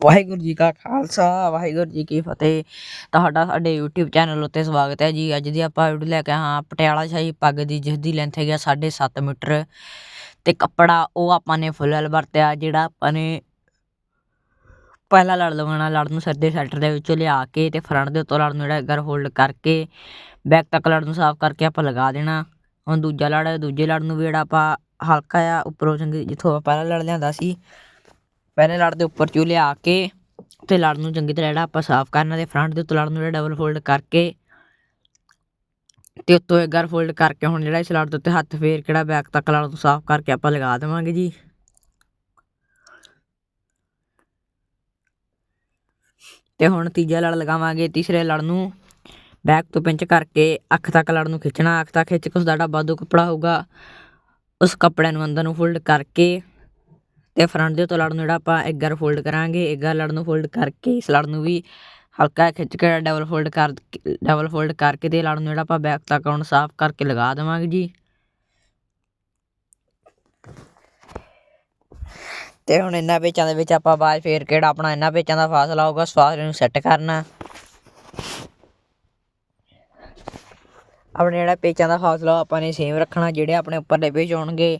ਵਾਹਿਗੁਰੂ ਜੀ ਕਾ ਖਾਲਸਾ, ਵਾਹਿਗੁਰੂ ਜੀ ਕੀ ਫਤਿਹ। ਤੁਹਾਡਾ ਸਾਡੇ YouTube ਚੈਨਲ ਉੱਤੇ ਸਵਾਗਤ ਹੈ ਜੀ। ਅੱਜ ਦੀ ਆਪਾਂ ਵੀਡੀਓ ਲੈ ਕੇ ਆਏ ਹਾਂ, ਪਟਿਆਲਾ ਸ਼ਾਹੀ ਪੱਗ ਦੀ ਜਿਸ ਦੀ ਲੈਂਥ ਹੈਗੀ ਆ 7.5 ਮੀਟਰ। ਤੇ ਕੱਪੜਾ ਉਹ ਆਪਾਂ ਨੇ ਫੁੱਲ ਵਰਤਿਆ, ਜਿਹੜਾ ਆਪਾਂ ਨੇ ਪਹਿਲਾ ਲੜ ਲਵਾਉਣਾ ਲੜ ਨੂੰ ਸਿਰ ਦੇ ਸੈਂਟਰ ਦੇ ਵਿੱਚੋਂ ਲਿਆ ਕੇ ਤੇ ਫਰੰਟ ਦੇ ਉੱਤੋਂ ਲੜ ਨੂੰ ਜਿਹੜਾ ਗਰ ਹੋਲਡ ਕਰਕੇ ਬੈਕ ਤੱਕ ਲੜ ਨੂੰ ਸਾਫ਼ ਕਰਕੇ ਆਪਾਂ ਲਗਾ ਦੇਣਾ। ਹੁਣ ਦੂਜਾ ਲੜ, ਦੂਜੇ ਲੜ ਨੂੰ ਵੀ ਜਿਹੜਾ ਆਪਾਂ ਹਲਕਾ ਆ ਉੱਪਰੋਂ ਚੰਗੀ, ਜਿੱਥੋਂ ਆਪਾਂ ਪਹਿਲਾ ਲੜ ਲਿਆਂਦਾ ਸੀ ਪਹਿਲੇ ਲੜ ਦੇ ਉੱਪਰ ਚੂ ਲਿਆ ਕੇ ਤੇ ਲੜ ਨੂੰ ਚੰਗੀ ਤਰ੍ਹਾਂ ਜਿਹੜਾ ਆਪਾਂ ਸਾਫ਼ ਕਰਨਾ ਤੇ ਫਰੰਟ ਦੇ ਉੱਤੇ ਲੜ ਨੂੰ ਜਿਹੜਾ ਡਬਲ ਫੋਲਡ ਕਰਕੇ ਤੇ ਉੱਤੋਂ ਇੱਕ ਵਾਰ ਫੋਲਡ ਕਰਕੇ ਹੁਣ ਜਿਹੜਾ ਇਸ ਲੜ ਦੇ ਉੱਤੇ ਹੱਥ ਫੇਰ ਕਿਹੜਾ ਬੈਕ ਤੱਕ ਲੜ ਨੂੰ ਸਾਫ਼ ਕਰਕੇ ਆਪਾਂ ਲਗਾ ਦੇਵਾਂਗੇ ਜੀ। ਤੇ ਹੁਣ ਤੀਜਾ ਲੜ ਲਗਾਵਾਂਗੇ, ਤੀਸਰੇ ਲੜ ਨੂੰ ਬੈਕ ਤੋਂ ਪਿੰਚ ਕਰਕੇ ਅੱਖ ਤੱਕ ਲੜ ਨੂੰ ਖਿੱਚਣਾ, ਅੱਖ ਤੱਕ ਖਿੱਚ ਕੇ ਉਸ ਦਾ ਜਿਹੜਾ ਬਾਦੂ ਕੱਪੜਾ ਹੋਊਗਾ, ਉਸ ਕੱਪੜੇ ਨੂੰ ਅੰਦਰ ਨੂੰ ਫੋਲਡ ਕਰਕੇ ਤੇ ਫਰੰਟ ਦੇ ਉੱਤੋਂ ਲੜ ਨੂੰ ਜਿਹੜਾ ਆਪਾਂ ਇੱਕ ਵਾਰ ਫੋਲਡ ਕਰਾਂਗੇ, ਇੱਕ ਵਾਰ ਲੜ ਨੂੰ ਫੋਲਡ ਕਰਕੇ, ਇਸ ਲੜ ਨੂੰ ਵੀ ਹਲਕਾ ਖਿੱਚ ਕੇ ਡਬਲ ਫੋਲਡ ਕਰ ਡਬਲ ਫੋਲਡ ਕਰਕੇ ਤੇ ਲੜ ਨੂੰ ਜਿਹੜਾ ਆਪਾਂ ਬੈਕ ਤੱਕ ਆਉਣ ਸਾਫ਼ ਕਰਕੇ ਲਗਾ ਦੇਵਾਂਗੇ ਜੀ। ਤੇ ਹੁਣ ਇਹਨਾਂ ਪੇਚਾਂ ਦੇ ਵਿੱਚ ਆਪਾਂ ਬਾਅਦ ਫੇਰ ਕਿਹੜਾ ਆਪਣਾ ਇਹਨਾਂ ਪੇਚਾਂ ਦਾ ਫਾਸਲਾ ਹੋਊਗਾ ਉਸ ਫਾਸਲੇ ਨੂੰ ਸੈੱਟ ਕਰਨਾ। ਆਪਣੇ ਜਿਹੜਾ ਪੇਚਾਂ ਦਾ ਫਾਸਲਾ ਆਪਾਂ ਨੇ ਸੇਮ ਰੱਖਣਾ, ਜਿਹੜੇ ਆਪਣੇ ਉੱਪਰਲੇ ਪੇਚ ਹੋਣਗੇ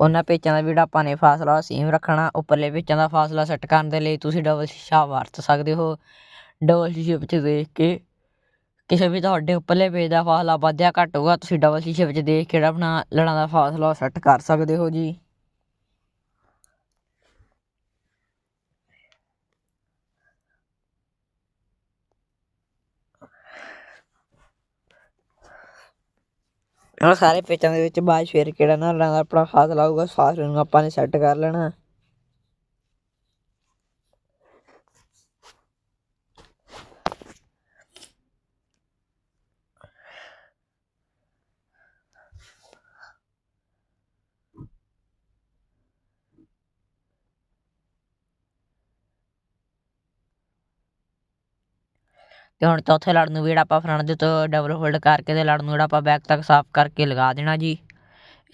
ਉਹਨਾਂ ਪੇਚਾਂ ਦਾ ਵੀ ਜਿਹੜਾ ਆਪਾਂ ਨੇ ਫਾਸਲਾ ਸੇਮ ਰੱਖਣਾ। ਉੱਪਰਲੇ ਪੇਚਾਂ ਦਾ ਫਾਸਲਾ ਸੈੱਟ ਕਰਨ ਦੇ ਲਈ ਤੁਸੀਂ ਡਬਲ ਸ਼ੀਸ਼ਾ ਵਰਤ ਸਕਦੇ ਹੋ। ਡਬਲ ਸ਼ੀਸ਼ੇ ਵਿੱਚ ਦੇਖ ਕੇ ਕਿਸੇ ਵੀ ਤੁਹਾਡੇ ਉੱਪਰਲੇ ਪੇਜ ਦਾ ਫਾਸਲਾ ਵਧਿਆ ਘੱਟ ਹੋਊਗਾ ਤੁਸੀਂ ਡਬਲ ਸ਼ੀਸ਼ੇ ਵਿੱਚ ਦੇਖ ਕੇ ਜਿਹੜਾ ਆਪਣਾ ਲੜਾਂ ਦਾ ਫਾਸਲਾ ਸੈੱਟ ਕਰ ਸਕਦੇ ਹੋ ਜੀ। ਹੁਣ ਸਾਰੇ ਪੇਚਾਂ ਦੇ ਵਿੱਚ ਬਾਅਦ ਫਿਰ ਕਿਹੜਾ ਨਾ ਲੜਾਂ ਆਪਣਾ ਫਾਸਲਾ ਲਾਊਗਾ ਉਸ ਫਾਸਲੇ ਨੂੰ ਆਪਾਂ ਨੇ ਸੈੱਟ ਕਰ ਲੈਣਾ। ਤੇ ਹੁਣ ਚੌਥੇ ਲੜ ਨੂੰ ਵੀ ਜਿਹੜਾ ਆਪਾਂ ਫਰੰਟ ਦੇ ਤੋਂ ਡਬਲ ਫੋਲਡ ਕਰਕੇ ਤੇ ਲੜ ਨੂੰ ਜਿਹੜਾ ਆਪਾਂ ਬੈਕ ਤੱਕ ਸਾਫ਼ ਕਰਕੇ ਲਗਾ ਦੇਣਾ ਜੀ।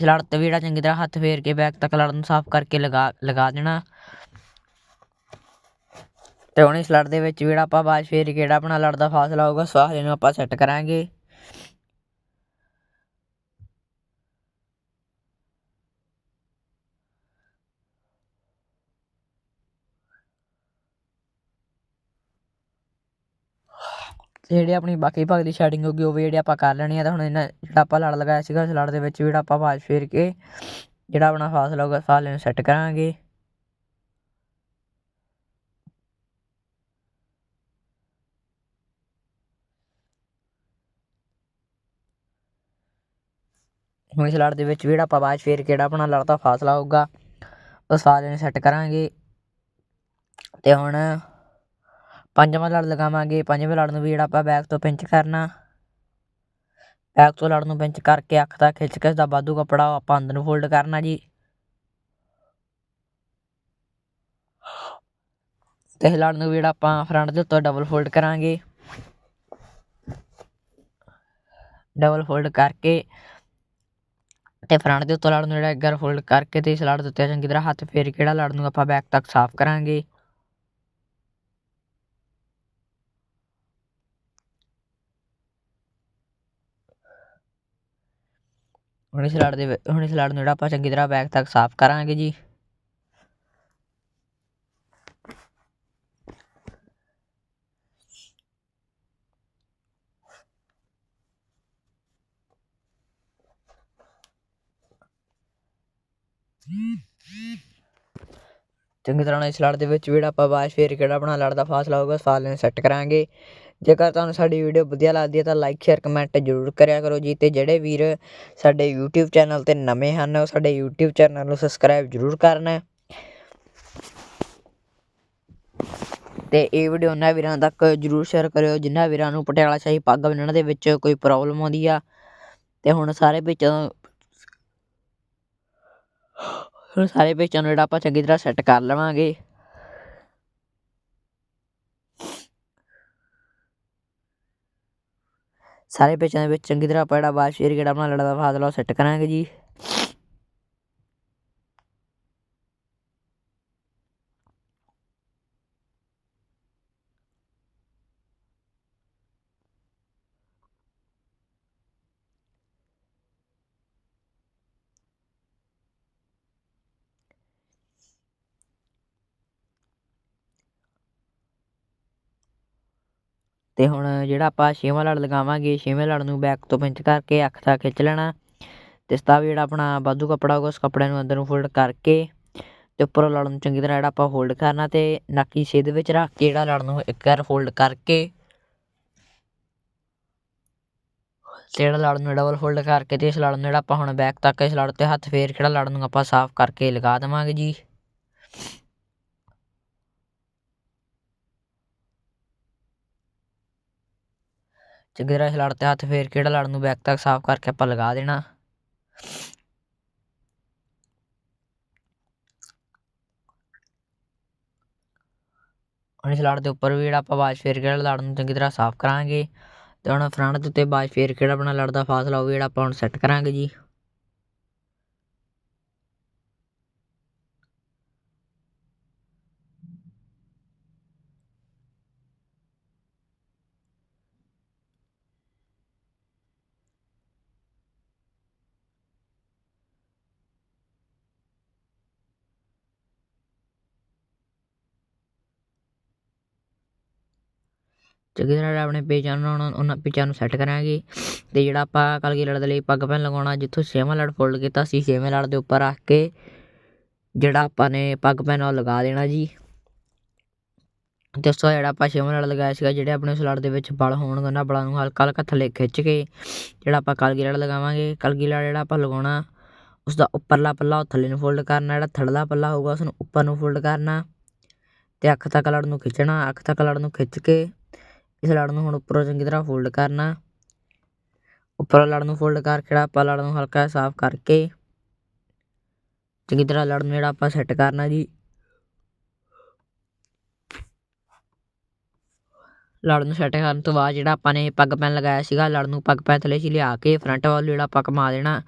ਇਸ ਲੜ ਤੇ ਵੀ ਜਿਹੜਾ ਚੰਗੀ ਤਰ੍ਹਾਂ ਹੱਥ ਫੇਰ ਕੇ ਬੈਕ ਤੱਕ ਲੜ ਨੂੰ ਸਾਫ਼ ਕਰਕੇ ਲਗਾ ਲਗਾ ਦੇਣਾ। ਤੇ ਹੁਣ ਇਸ ਲੜ ਦੇ ਵਿੱਚ ਜਿਹੜਾ ਆਪਾਂ ਬਾਅਦ ਫੇਰ ਕੇ ਜਿਹੜਾ ਆਪਣਾ ਲੜ ਦਾ ਫਾਸਲਾ ਹੋਊਗਾ ਉਸ ਫਾਸਲੇ ਨੂੰ ਆਪਾਂ ਸੈੱਟ ਕਰਾਂਗੇ। ਤੇ ਜਿਹੜੇ ਆਪਣੀ ਬਾਕੀ ਭਾਗ ਦੀ ਸ਼ੈਡਿੰਗ ਹੋਗੀ ਉਹ ਵੀ ਜਿਹੜੀ ਆਪਾਂ ਕਰ ਲੈਣੀ ਆ, ਤਾਂ ਹੁਣ ਇਹਨਾਂ ਜਿਹੜਾ ਆਪਾਂ ਲੜ ਲਗਾਇਆ ਸੀਗਾ, ਉਸ ਲੜ ਦੇ ਵਿੱਚ ਵੀ ਜਿਹੜਾ ਆਪਾਂ ਬਾਜ਼ ਫੇਰ ਕੇ ਜਿਹੜਾ ਆਪਣਾ ਫਾਸਲਾ ਹੋਊਗਾ, ਫਾਸਲੇ ਨੂੰ ਸੈੱਟ ਕਰਾਂਗੇ। ਹੁਣ ਇਸ ਲੜ ਦੇ ਵਿੱਚ ਵੀ ਜਿਹੜਾ ਆਪਾਂ ਬਾਅਦ ਫੇਰ ਕੇ ਜਿਹੜਾ ਆਪਣਾ ਲੜ ਦਾ ਫਾਸਲਾ ਹੋਊਗਾ ਉਹ ਫਾਸਲੇ ਨੂੰ ਸੈੱਟ ਕਰਾਂਗੇ। ਤੇ ਹੁਣ ਪੰਜਵਾਂ ਲੜ ਲਗਾਵਾਂਗੇ, ਪੰਜਵੇਂ ਲੜ ਨੂੰ ਵੀ ਜਿਹੜਾ ਆਪਾਂ ਬੈਕ ਤੋਂ ਪਿੰਚ ਕਰਨਾ। ਬੈਕ ਤੋਂ ਲੜ ਨੂੰ ਪਿੰਚ ਕਰਕੇ ਅੱਖ ਦਾ ਖਿੱਚ ਕੇ ਉਸਦਾ ਬਾਦੂ ਕੱਪੜਾ ਆਪਾਂ ਅੰਦਰ ਨੂੰ ਫੋਲਡ ਕਰਨਾ ਜੀ। ਤੇ ਇਸ ਲੜ ਨੂੰ ਵੀ ਜਿਹੜਾ ਆਪਾਂ ਫਰੰਟ ਦੇ ਉੱਤੇ ਡਬਲ ਫੋਲਡ ਕਰਾਂਗੇ। ਡਬਲ ਫੋਲਡ ਕਰਕੇ ਤੇ ਫਰੰਟ ਦੇ ਉੱਤੇ ਲੜ ਨੂੰ ਜਿਹੜਾ ਇੱਕ ਵਾਰ ਫੋਲਡ ਕਰਕੇ ਤੇ ਇਸ ਲੜ ਦੇ ਉੱਤੇ ਚੰਗੀ ਤਰ੍ਹਾਂ ਹੱਥ ਫੇਰ ਕਿਹੜਾ ਲੜ ਨੂੰ ਆਪਾਂ ਬੈਕ ਤੱਕ ਸਾਫ਼ ਕਰਾਂਗੇ। ਹੁਣ ਇਸ ਲੜ ਦੇ ਹੁਣ ਇਸ ਲੜ ਨੂੰ ਜਿਹੜਾ ਆਪਾਂ ਚੰਗੀ ਤਰ੍ਹਾਂ ਬੈਕ ਤੱਕ ਸਾਫ਼ ਕਰਾਂਗੇ ਜੀ। ਚੰਗੀ ਤਰ੍ਹਾਂ ਨਾਲ ਇਸ ਲੜ ਦੇ ਵਿੱਚ ਵੀ ਜਿਹੜਾ ਆਪਾਂ ਬਾਅਦ ਫੇਰ ਕਿਹੜਾ ਆਪਣਾ ਲੜ ਦਾ ਫਾਸਲਾ ਹੋਊਗਾ ਉਸ ਫਾਸਲੇ ਨੂੰ ਸੈੱਟ ਕਰਾਂਗੇ। ਜੇਕਰ ਤੁਹਾਨੂੰ ਸਾਡੀ ਵੀਡੀਓ ਵਧੀਆ ਲੱਗਦੀ ਹੈ ਤਾਂ ਲਾਈਕ ਸ਼ੇਅਰ ਕਮੈਂਟ ਜ਼ਰੂਰ ਕਰਿਆ ਕਰੋ ਜੀ। ਤੇ ਜਿਹੜੇ ਵੀਰ ਸਾਡੇ YouTube ਚੈਨਲ ਤੇ ਨਵੇਂ ਹਨ, ਉਹ ਸਾਡੇ YouTube ਚੈਨਲ ਨੂੰ ਸਬਸਕ੍ਰਾਈਬ ਜ਼ਰੂਰ ਕਰਨਾ ਤੇ ਇਹ ਵੀਡੀਓ ਉਹਨਾਂ ਵੀਰਾਂ ਤੱਕ ਜ਼ਰੂਰ ਸ਼ੇਅਰ ਕਰਿਓ, ਜਿਨ੍ਹਾਂ ਵੀਰਾਂ ਨੂੰ ਪਟਿਆਲਾ ਸ਼ਾਹੀ ਪੱਗ ਬੰਨਣ ਦੇ ਵਿੱਚ ਕੋਈ ਪ੍ਰੋਬਲਮ ਆਉਂਦੀ ਆ। ਤੇ ਹੁਣ ਸਾਰੇ ਵਿੱਚ ਹੁਣ ਸਾਰੇ ਪੇਚਾਂ ਨੂੰ ਜਿਹੜਾ ਆਪਾਂ ਚੰਗੀ ਤਰ੍ਹਾਂ ਸੈੱਟ ਕਰ ਲਵਾਂਗੇ। ਸਾਰੇ ਪੇਚਾਂ ਦੇ ਵਿੱਚ ਚੰਗੀ ਤਰ੍ਹਾਂ ਆਪਾਂ ਜਿਹੜਾ ਬਾਅਦ ਸ਼ੇਰ ਕਿਹੜਾ ਆਪਣਾ ਲੜਾ ਦਾ ਫਾਸਲਾ ਸੈੱਟ ਕਰਾਂਗੇ ਜੀ। ਅਤੇ ਹੁਣ ਜਿਹੜਾ ਆਪਾਂ ਛੇਵਾਂ ਲੜ ਲਗਾਵਾਂਗੇ, ਛੇਵੇਂ ਲੜ ਨੂੰ ਬੈਕ ਤੋਂ ਪਿੰਚ ਕਰਕੇ ਅੱਖ ਤੱਕ ਖਿੱਚ ਲੈਣਾ ਅਤੇ ਇਸ ਵੀ ਜਿਹੜਾ ਆਪਣਾ ਵਾਧੂ ਕੱਪੜਾ ਹੋਊਗਾ, ਉਸ ਕੱਪੜੇ ਨੂੰ ਅੰਦਰ ਨੂੰ ਫੋਲਡ ਕਰਕੇ ਅਤੇ ਉੱਪਰੋਂ ਲੜ ਨੂੰ ਚੰਗੀ ਤਰ੍ਹਾਂ ਜਿਹੜਾ ਆਪਾਂ ਫੋਲਡ ਕਰਨਾ ਤੇ ਨਾਕੀ ਸਿੱਧ ਵਿੱਚ ਰੱਖ ਕੇ ਜਿਹੜਾ ਲੜ ਨੂੰ ਇੱਕ ਵਾਰ ਫੋਲਡ ਕਰਕੇ ਤੇ ਜਿਹੜਾ ਲੜ ਨੂੰ ਡਬਲ ਫੋਲਡ ਕਰਕੇ ਤੇ ਇਸ ਲੜ ਨੂੰ ਜਿਹੜਾ ਆਪਾਂ ਹੁਣ ਬੈਕ ਤੱਕ ਇਸ ਲੜ ਤੇ ਹੱਥ ਫੇਰ ਕਿਹੜਾ ਜਿਹੜਾ ਲੜ ਨੂੰ ਆਪਾਂ ਸਾਫ਼ ਕਰਕੇ ਲਗਾ ਦੇਵਾਂਗੇ ਜੀ। ਚੰਗੀ ਤਰ੍ਹਾਂ ਇਸ ਲੜ ਤੇ ਹੱਥ ਫੇਰ ਕਿਹੜਾ ਜਿਹੜਾ ਲੜ ਨੂੰ ਬੈਕ ਤੱਕ ਸਾਫ਼ ਕਰਕੇ ਆਪਾਂ ਲਗਾ ਦੇਣਾ। ਹੁਣ ਇਸ ਲੜ ਦੇ ਉੱਪਰ ਵੀ ਜਿਹੜਾ ਆਪਾਂ ਬਾਜ ਫੇਰ ਕੇ ਜਿਹੜਾ ਲੜ ਨੂੰ ਚੰਗੀ ਤਰ੍ਹਾਂ ਸਾਫ਼ ਕਰਾਂਗੇ। ਤੇ ਹੁਣ ਫਰੰਟ ਦੇ ਉੱਤੇ ਬਾਜ ਫੇਰ ਕੇ ਜਿਹੜਾ ਆਪਣਾ ਲੜ ਦਾ ਫਾਸਲਾ ਉਹ ਵੀ ਜਿਹੜਾ ਆਪਾਂ ਹੁਣ ਸੈੱਟ ਕਰਾਂਗੇ ਜੀ। ਚੰਗੀ ਤਰ੍ਹਾਂ ਆਪਣੇ ਪੇਚਾਂ ਨੂੰ ਹੁਣ ਉਹਨਾਂ ਪੇਚਾਂ ਨੂੰ ਸੈੱਟ ਕਰਾਂਗੇ। ਅਤੇ ਜਿਹੜਾ ਆਪਾਂ ਕਲਗੀ ਲੜ ਦੇ ਲਈ ਪੱਗ ਪੈਨ ਲਗਾਉਣਾ, ਜਿੱਥੋਂ ਛੇਵਾਂ ਲੜ ਫੋਲਡ ਕੀਤਾ ਸੀ, ਛੇਵੇਂ ਲੜ ਦੇ ਉੱਪਰ ਰੱਖ ਕੇ ਜਿਹੜਾ ਆਪਾਂ ਨੇ ਪੱਗ ਪੈਨ ਉਹ ਲਗਾ ਦੇਣਾ ਜੀ। ਤੇ ਉਸ ਤੋਂ ਜਿਹੜਾ ਆਪਾਂ ਛੇਵਾਂ ਲੜ ਲਗਾਇਆ ਸੀਗਾ, ਜਿਹੜੇ ਆਪਣੇ ਉਸ ਲੜ ਦੇ ਵਿੱਚ ਬਲ ਹੋਣਗੇ, ਉਹਨਾਂ ਬਲਾਂ ਨੂੰ ਹਲਕਾ ਹਲਕਾ ਥੱਲੇ ਖਿੱਚ ਕੇ ਜਿਹੜਾ ਆਪਾਂ ਕਲਗੀ ਲੜ ਲਗਾਵਾਂਗੇ ਕਲਗੀ ਲੜ ਜਿਹੜਾ ਆਪਾਂ ਲਗਾਉਣਾ ਉਸ ਦਾ ਉੱਪਰਲਾ ਪੱਲਾ ਉਹ ਥੱਲੇ ਨੂੰ ਫੋਲਡ ਕਰਨਾ, ਜਿਹੜਾ ਥੱਲੜਾ ਪੱਲਾ ਹੋਊਗਾ ਉਸ ਨੂੰ ਉੱਪਰ ਨੂੰ ਫੋਲਡ ਕਰਨਾ। ਤੇ ਅੱਖ ਤੱਕ ਲੜ ਨੂੰ ਖਿੱਚਣਾ, ਅੱਖ ਤੱਕ ਲੜ ਨੂੰ ਖਿੱਚ ਕੇ ਇਸ ਲੜ ਨੂੰ ਹੁਣ ਉੱਪਰੋਂ ਚੰਗੀ ਤਰ੍ਹਾਂ ਫੋਲਡ ਕਰਨਾ। ਉੱਪਰੋਂ ਲੜ ਨੂੰ ਫੋਲਡ ਕਰਕੇ ਜਿਹੜਾ ਆਪਾਂ ਲੜ ਨੂੰ ਹਲਕਾ ਸਾਫ਼ ਕਰਕੇ। ਚੰਗੀ ਤਰ੍ਹਾਂ ਲੜ ਨੂੰ ਜਿਹੜਾ ਆਪਾਂ ਸੈੱਟ ਕਰਨਾ ਜੀ। ਲੜ ਨੂੰ ਸੈੱਟ ਕਰਨ ਤੋਂ ਬਾਅਦ ਜਿਹੜਾ ਆਪਾਂ ਨੇ ਪੱਗ ਪੈਨ ਲਗਾਇਆ ਸੀਗਾ, ਲੜ ਨੂੰ ਪੱਗ ਪੈਨ ਥੱਲੇ ਸੀ ਲਿਆ ਕੇ ਫਰੰਟ ਵੱਲ ਜਿਹੜਾ ਆਪਾਂ ਘੁਮਾ ਦੇਣਾ।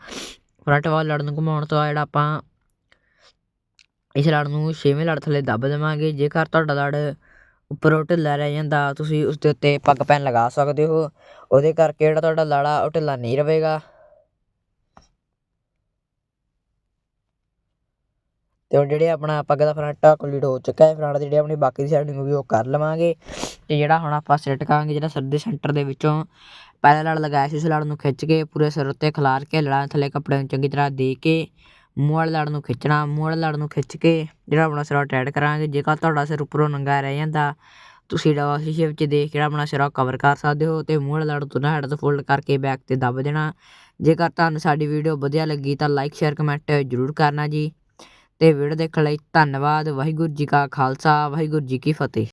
ਫਰੰਟ ਵੱਲ ਲੜ ਨੂੰ ਘੁਮਾਉਣ ਤੋਂ ਬਾਅਦ ਜਿਹੜਾ ਆਪਾਂ ਇਸ ਲੜ ਨੂੰ ਛੇਵੇਂ ਲੜ ਥੱਲੇ ਦੱਬ ਦੇਵਾਂਗੇ। ਜੇਕਰ ਤੁਹਾਡਾ ਲੜ ਉੱਪਰ ਉਹ ਢਿੱਲਾ ਰਹਿ ਜਾਂਦਾ, ਤੁਸੀਂ ਉਸ ਦੇ ਉੱਤੇ ਪੱਗ ਪੈਨ ਲਗਾ ਸਕਦੇ ਹੋ। ਉਹਦੇ ਕਰਕੇ ਜਿਹੜਾ ਤੁਹਾਡਾ ਲੜਾ, ਉਹ ਢਿੱਲਾ ਨਹੀਂ ਰਹੇਗਾ। ਤੇ ਹੁਣ ਜਿਹੜੇ ਆਪਣਾ ਪੱਗ ਦਾ ਫਰੰਟ ਆ ਕੰਪਲੀਟ ਹੋ ਚੁੱਕਾ ਹੈ। ਫਰੰਟ ਦੀ ਜਿਹੜੀ ਆਪਣੀ ਬਾਕੀ ਦੀ ਸੈਟਿੰਗ ਹੋਊਗੀ, ਉਹ ਕਰ ਲਵਾਂਗੇ। ਤੇ ਜਿਹੜਾ ਹੁਣ ਆਪਾਂ ਸਿਰ ਕਰਾਂਗੇ, ਜਿਹੜਾ ਸਿਰ ਦੇ ਸੈਂਟਰ ਦੇ ਵਿੱਚੋਂ ਪਹਿਲਾ ਲੜ ਲਗਾਇਆ ਸੀ, ਉਸ ਲੜ ਨੂੰ ਖਿੱਚ ਕੇ ਪੂਰੇ ਸਿਰ ਉੱਤੇ ਖਿਲਾਰ ਕੇ, ਲੜਾਂ ਥੱਲੇ ਕੱਪੜੇ ਨੂੰ ਚੰਗੀ ਤਰ੍ਹਾਂ ਦੇ ਕੇ ਮੂੰਹ ਵਾਲੇ ਲੜ ਨੂੰ ਖਿੱਚਣਾ, ਮੂੰਹ ਵਾਲੇ ਲੜ ਨੂੰ ਖਿੱਚ ਕੇ ਜਿਹੜਾ ਆਪਣਾ ਸਿਰਾ ਟੈਡ ਕਰਾਂਗੇ, ਜੇਕਰ ਤੁਹਾਡਾ ਸਿਰ ਉੱਪਰੋਂ ਨੰਗਾ ਰਹਿ ਜਾਂਦਾ, ਤੁਸੀਂ ਡਬਲ ਸ਼ੀਸ਼ੇ ਵਿੱਚ ਦੇਖ ਜਿਹੜਾ ਆਪਣਾ ਸਿਰਾ ਕਵਰ ਕਰ ਸਕਦੇ ਹੋ ਤੇ ਮੂੰਹ ਵਾਲੇ ਲੜ ਤੋਂ ਨਾ ਹੈਡ ਤੋਂ ਫੋਲਡ ਕਰਕੇ ਬੈਕ ਤੇ ਦੱਬ ਦੇਣਾ। ਜੇਕਰ ਤੁਹਾਨੂੰ ਸਾਡੀ ਵੀਡੀਓ ਵਧੀਆ ਲੱਗੀ ਤਾਂ ਲਾਈਕ ਸ਼ੇਅਰ ਕਮੈਂਟ ਜ਼ਰੂਰ ਕਰਨਾ ਜੀ। ਤੇ ਵੀਡੀਓ ਦੇਖਣ ਲਈ ਧੰਨਵਾਦ, ਵਾਹਿਗੁਰੂ ਜੀ ਕਾ ਖਾਲਸਾ, ਵਾਹਿਗੁਰੂ ਜੀ ਕੀ ਫਤਿਹ।